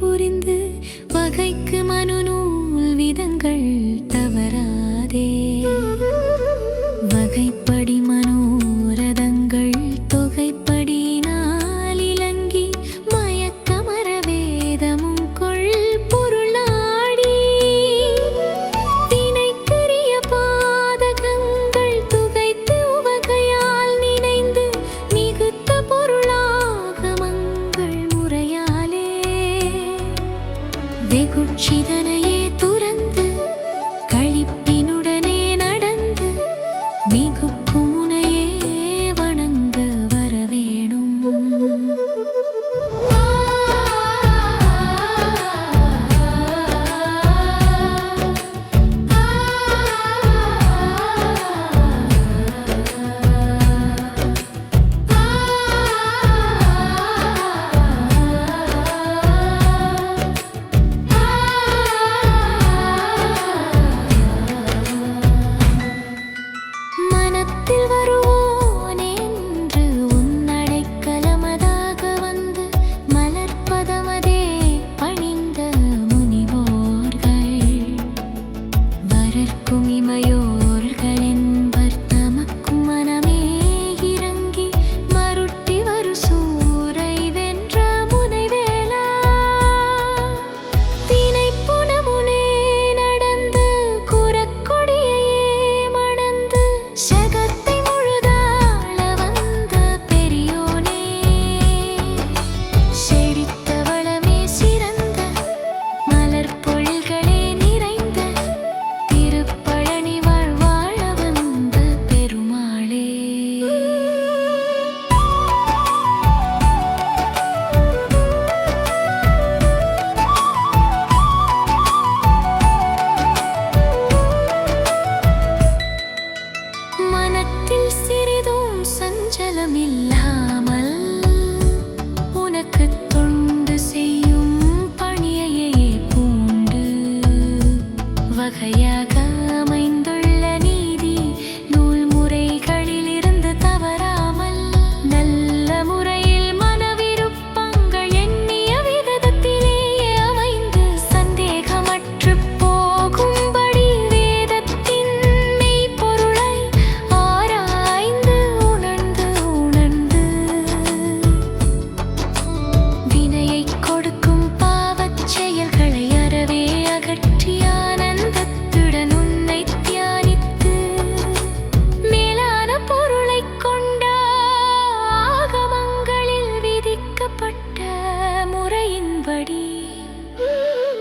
புரிந்து வகைக்கு மனு நூல் விதங்கள் மகிழ்ச்சித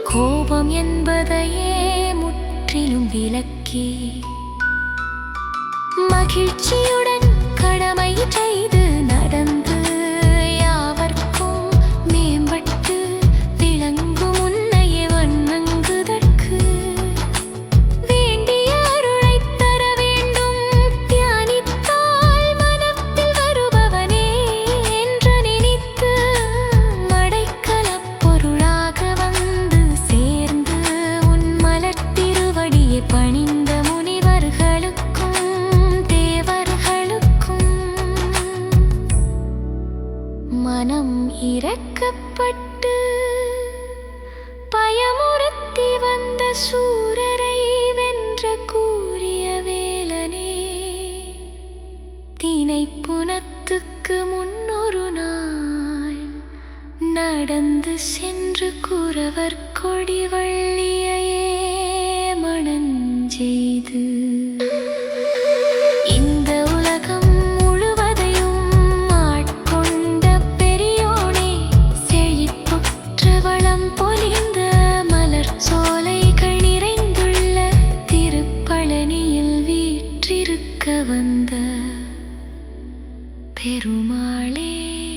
கோபம் என்பதையே முற்றிலும் விலக்கி மகிழ்ச்சியுடன் கடமை வருத்தப்பட்டு பயமுறுத்தி வந்த சூரரை வென்ற கூறிய வேலனே தினை புனத்துக்கு முன்னொரு நாள் நடந்து சென்று குறவர் கொடி பெருமாளே.